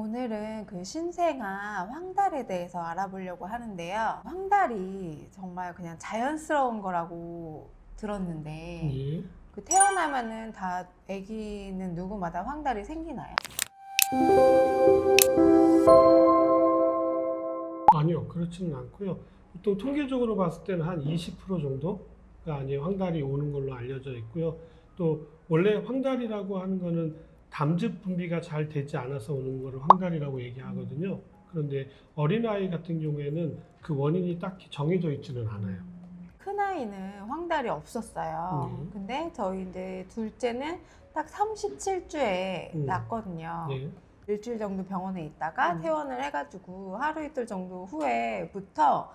오늘은 그 신생아 황달에 대해서 알아보려고 하는데요. 황달이 정말 그냥 자연스러운 거라고 들었는데 예. 그 태어나면은 다 아기는 누구마다 황달이 생기나요? 아니요, 그렇지는 않고요. 보통 통계적으로 봤을 때는 한 20% 정도가 아니에요. 황달이 오는 걸로 알려져 있고요. 또 원래 황달이라고 하는 거는 담즙 분비가 잘 되지 않아서 오는 거를 황달이라고 얘기하거든요. 그런데 어린아이 같은 경우에는 그 원인이 딱히 정해져 있지는 않아요. 큰 아이는 황달이 없었어요. 음. 근데 저희 이제 둘째는 딱 37주에 음. 낳았거든요. 네. 일주일 정도 병원에 있다가 음. 퇴원을 해가지고 하루 이틀 정도 후에부터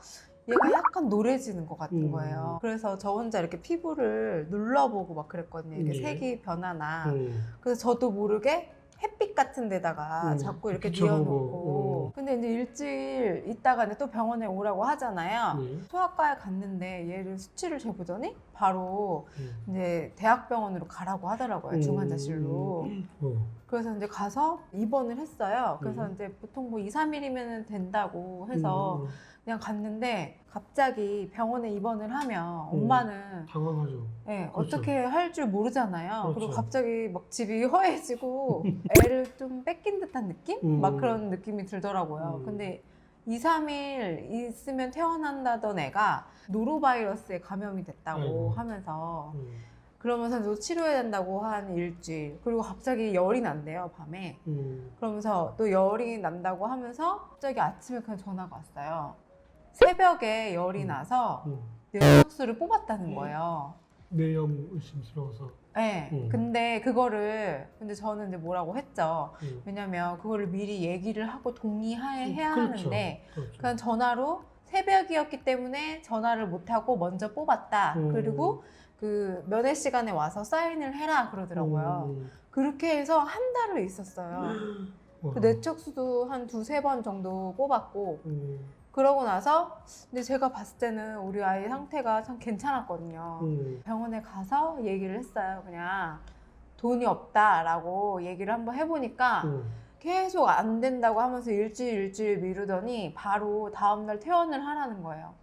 얘가 약간 노래지는 것 같은 음. 거예요. 그래서 저 혼자 이렇게 피부를 눌러보고 막 그랬거든요. 이게 예. 색이 변하나. 음. 그래서 저도 모르게 햇빛 같은 데다가 음, 자꾸 이렇게 비춰보고, 뉘어놓고. 근데 이제 일주일 있다가 또 병원에 오라고 하잖아요. 네. 소아과에 갔는데 얘를 수치를 재보더니 바로 음. 이제 대학병원으로 가라고 하더라고요. 중환자실로. 음. 어. 그래서 이제 가서 입원을 했어요. 그래서 음. 이제 보통 뭐 2, 3일이면 된다고 해서 음. 그냥 갔는데 갑자기 병원에 입원을 하면 음. 엄마는 당황하죠. 예, 그렇죠. 어떻게 할 줄 모르잖아요. 그리고 그렇죠. 갑자기 막 집이 허해지고 애를 좀 뺏긴 듯한 느낌? 음. 막 그런 느낌이 들더라고요. 음. 근데 2, 3일 있으면 태어난다던 애가 노로바이러스에 감염이 됐다고 아이고. 하면서 음. 그러면서 또 치료해야 된다고 한 일주일. 그리고 갑자기 열이 난대요, 밤에. 음. 그러면서 또 열이 난다고 하면서 갑자기 아침에 그냥 전화가 왔어요. 새벽에 열이 음. 나서 음. 뇌석수를 뽑았다는 거예요. 뇌염 의심스러워서. 네. 음. 근데 그거를 근데 저는 이제 뭐라고 했죠. 음. 왜냐면 그거를 미리 얘기를 하고 동의하에 해야 그렇죠. 하는데 그렇죠. 그냥 전화로 새벽이었기 때문에 전화를 못 하고 먼저 뽑았다. 음. 그리고 그 면회 시간에 와서 사인을 해라 그러더라고요. 음. 그렇게 해서 한 달을 있었어요. 와. 그 뇌척수도 한 두세 번 정도 뽑았고 음. 그러고 나서 근데 제가 봤을 때는 우리 아이 상태가 참 괜찮았거든요. 음. 병원에 가서 얘기를 했어요. 그냥 돈이 없다라고 얘기를 한번 해보니까 음. 계속 안 된다고 하면서 일주일 일주일 미루더니 바로 다음날 퇴원을 하라는 거예요.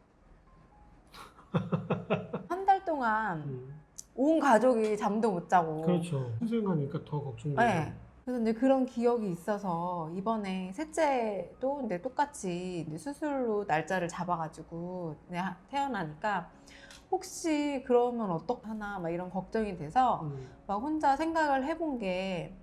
한 달 동안 음. 온 가족이 잠도 못 자고. 그렇죠. 신생하니까 더 걱정돼요. 네. 그래서 이제 그런 기억이 있어서 이번에 셋째도 이제 똑같이 이제 수술로 날짜를 잡아가지고 태어나니까 혹시 그러면 어떡하나 막 이런 걱정이 돼서 음. 막 혼자 생각을 해본 게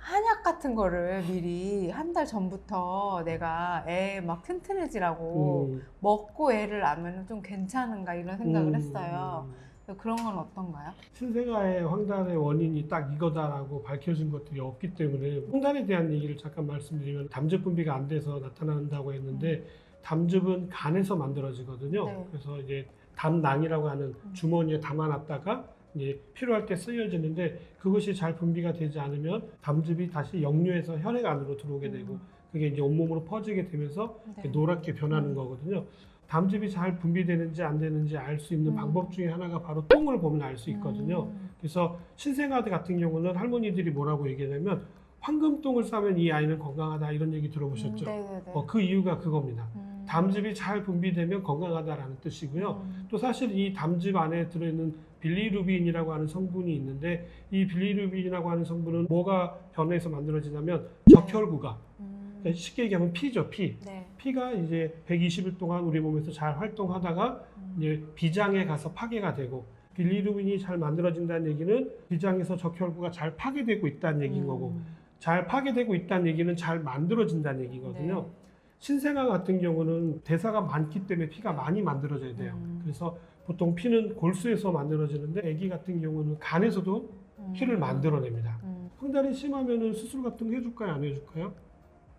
한약 같은 거를 미리 한 달 전부터 내가 애 막 튼튼해지라고 음. 먹고 애를 낳으면 좀 괜찮은가 이런 생각을 음. 했어요. 그런 건 어떤가요? 신생아의 황달의 원인이 딱 이거다라고 밝혀진 것들이 없기 때문에 황달에 대한 얘기를 잠깐 말씀드리면 담즙 분비가 안 돼서 나타난다고 했는데 담즙은 간에서 만들어지거든요. 네. 그래서 이제 담낭이라고 하는 음. 주머니에 담아놨다가 이제 필요할 때 쓰여지는데 그것이 잘 분비가 되지 않으면 담즙이 다시 역류해서 혈액 안으로 들어오게 되고 그게 이제 온몸으로 퍼지게 되면서 네. 노랗게 변하는 음. 거거든요. 담즙이 잘 분비되는지 안 되는지 알 수 있는 음. 방법 중에 하나가 바로 똥을 보면 알 수 있거든요. 음. 그래서 신생아들 같은 경우는 할머니들이 뭐라고 얘기하냐면 황금똥을 싸면 이 아이는 건강하다 이런 얘기 들어보셨죠? 음, 네네네. 어, 그 이유가 그겁니다. 음. 담즙이 잘 분비되면 건강하다라는 뜻이고요. 음. 또 사실 이 담즙 안에 들어있는 빌리루빈이라고 하는 성분이 있는데 이 빌리루빈이라고 하는 성분은 뭐가 변해서 만들어지냐면 적혈구가 음. 그러니까 쉽게 얘기하면 피죠 피. 네. 피가 이제 120일 동안 우리 몸에서 잘 활동하다가 음. 이제 비장에 가서 파괴가 되고 빌리루빈이 잘 만들어진다는 얘기는 비장에서 적혈구가 잘 파괴되고 있다는 얘기인 음. 거고 잘 파괴되고 있다는 얘기는 잘 만들어진다는 얘기거든요. 네. 신생아 같은 경우는 대사가 많기 때문에 피가 많이 만들어져야 돼요. 음. 그래서 보통 피는 골수에서 만들어지는데 아기 같은 경우는 간에서도 음. 피를 만들어냅니다. 음. 황달이 심하면은 수술 같은 거 해줄까요? 안 해줄까요?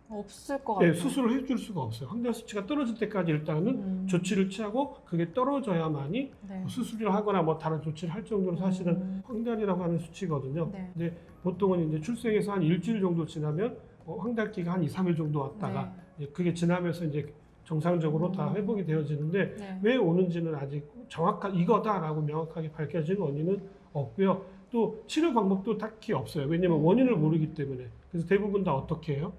없을 것 같아요. 네, 수술을 해줄 수가 없어요. 황달 수치가 떨어질 때까지 일단은 음. 조치를 취하고 그게 떨어져야만이 네. 수술을 하거나 뭐 다른 조치를 할 정도로 사실은 음. 황달이라고 하는 수치거든요. 네. 근데 보통은 이제 출생해서 한 일주일 정도 지나면 어, 황달기가 한 2, 3일 정도 왔다가 이제 그게 지나면서 이제 정상적으로 다 음. 회복이 되어지는데 네. 왜 오는지는 아직 정확한 이거다라고 명확하게 밝혀진 원인은 없고요. 또 치료 방법도 딱히 없어요. 왜냐면 음. 원인을 모르기 때문에. 그래서 대부분 다 어떻게 해요?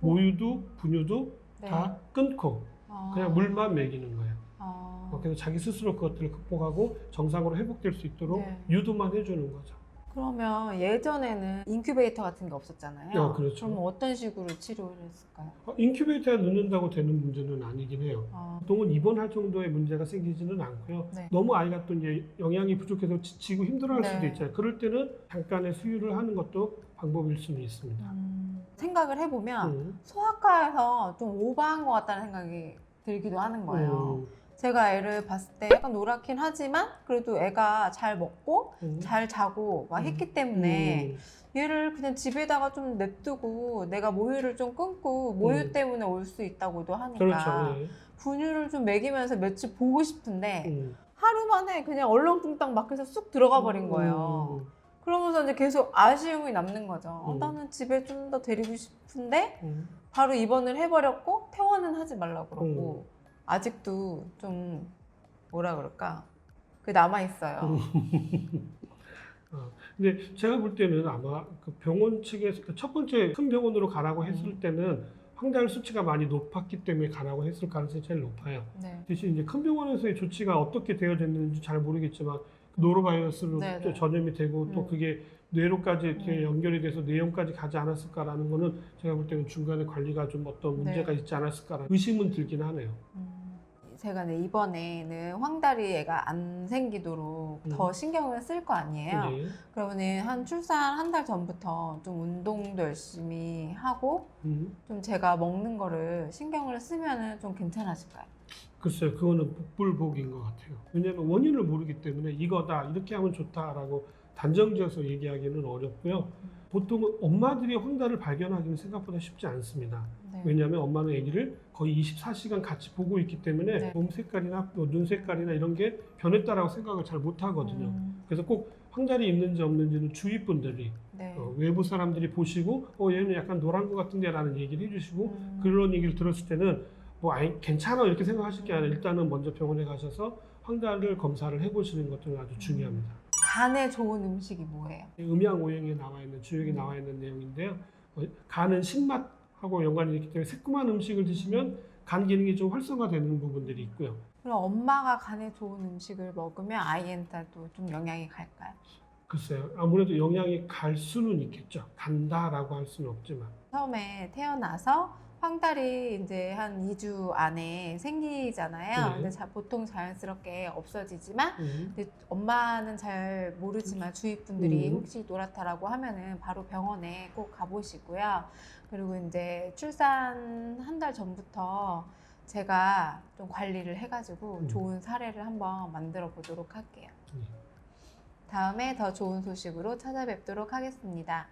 모유도 분유도 네. 다 끊고 어. 그냥 물만 먹이는 거예요. 어. 어, 그래서 자기 스스로 그것들을 극복하고 정상으로 회복될 수 있도록 네. 유도만 해주는 거죠. 그러면 예전에는 인큐베이터 같은 게 없었잖아요. 어, 그렇죠. 그럼 어떤 식으로 치료를 했을까요? 어, 인큐베이터에 넣는다고 되는 문제는 아니긴 해요. 어. 보통은 입원할 정도의 문제가 생기지는 않고요. 네. 너무 아이가 또 이제 영양이 부족해서 지치고 힘들어할 네. 수도 있잖아요. 그럴 때는 잠깐의 수유를 하는 것도 방법일 수는 있습니다. 음, 생각을 해보면 음. 소아과에서 좀 오버한 것 같다는 생각이 들기도 하는 거예요. 음, 제가 애를 봤을 때 약간 노랗긴 하지만 그래도 애가 잘 먹고 음. 잘 자고 막 음. 했기 때문에 음. 얘를 그냥 집에다가 좀 냅두고 내가 모유를 좀 끊고 모유 음. 때문에 올 수 있다고도 하니까 그렇죠. 예. 분유를 좀 먹이면서 며칠 보고 싶은데 음. 하루 만에 그냥 얼렁뚱땅 막혀서 쑥 들어가 버린 거예요. 음. 그러면서 이제 계속 아쉬움이 남는 거죠. 어, 음. 나는 집에 좀 더 데리고 싶은데 음. 바로 입원을 해버렸고 퇴원은 하지 말라고 음. 그러고 아직도 좀 뭐라 그럴까 그 남아 있어요. 음. 근데 제가 볼 때는 아마 그 병원 측에서 그첫 번째 큰 병원으로 가라고 했을 음. 때는 황달 수치가 많이 높았기 때문에 가라고 했을 가능성이 제일 높아요. 네. 대신 이제 큰 병원에서의 조치가 어떻게 되어졌는지 잘 모르겠지만 노로바이러스로 네, 또 네. 전염이 되고 또 음. 그게 뇌로까지 이렇게 음. 연결이 돼서 뇌염까지 가지 않았을까라는 거는 제가 볼 때는 중간에 관리가 좀 어떤 네. 문제가 있지 않았을까라는 의심은 들긴 하네요. 음, 제가 네, 이번에는 황다리 애가 안 생기도록 음. 더 신경을 쓸 거 아니에요. 네. 그러면 한 출산 한 달 전부터 좀 운동도 열심히 하고 음. 좀 제가 먹는 거를 신경을 쓰면은 좀 괜찮아질까요? 글쎄요, 그거는 복불복인 것 같아요. 왜냐하면 원인을 모르기 때문에 이거다, 이렇게 하면 좋다라고 단정지어서 얘기하기는 어렵고요. 보통은 엄마들이 황달을 발견하기는 생각보다 쉽지 않습니다. 네. 왜냐하면 엄마는 아기를 거의 24시간 같이 보고 있기 때문에 네. 몸 색깔이나 또눈 색깔이나 이런 게 변했다라고 생각을 잘 못 하거든요. 음, 그래서 꼭 황달이 있는지 없는지는 주위 분들이 네. 어, 외부 사람들이 보시고 어 얘는 약간 노란 것 같은데라는 얘기를 해주시고 음, 그런 얘기를 들었을 때는 뭐 아이 괜찮아 이렇게 생각하실 게 아니라 일단은 먼저 병원에 가셔서 황달을 검사를 해보시는 것도 아주 중요합니다. 간에 좋은 음식이 뭐예요? 음양 오행에 나와 있는 주역에 음. 나와 있는 내용인데요. 어, 간은 신맛하고 연관이 있기 때문에 새콤한 음식을 드시면 간 기능이 좀 활성화되는 부분들이 있고요. 그럼 엄마가 간에 좋은 음식을 먹으면 아이한테도 좀 영향이 갈까요? 글쎄요. 아무래도 영향이 갈 수는 있겠죠. 간다라고 할 수는 없지만. 처음에 태어나서 황달이 이제 한 2주 안에 생기잖아요. 네. 근데 자, 보통 자연스럽게 없어지지만 음. 근데 엄마는 잘 모르지만 주위 분들이 음. 혹시 노랗다라고 하면은 바로 병원에 꼭 가보시고요. 그리고 이제 출산 한 달 전부터 제가 좀 관리를 해가지고 음. 좋은 사례를 한번 만들어 보도록 할게요. 네. 다음에 더 좋은 소식으로 찾아뵙도록 하겠습니다.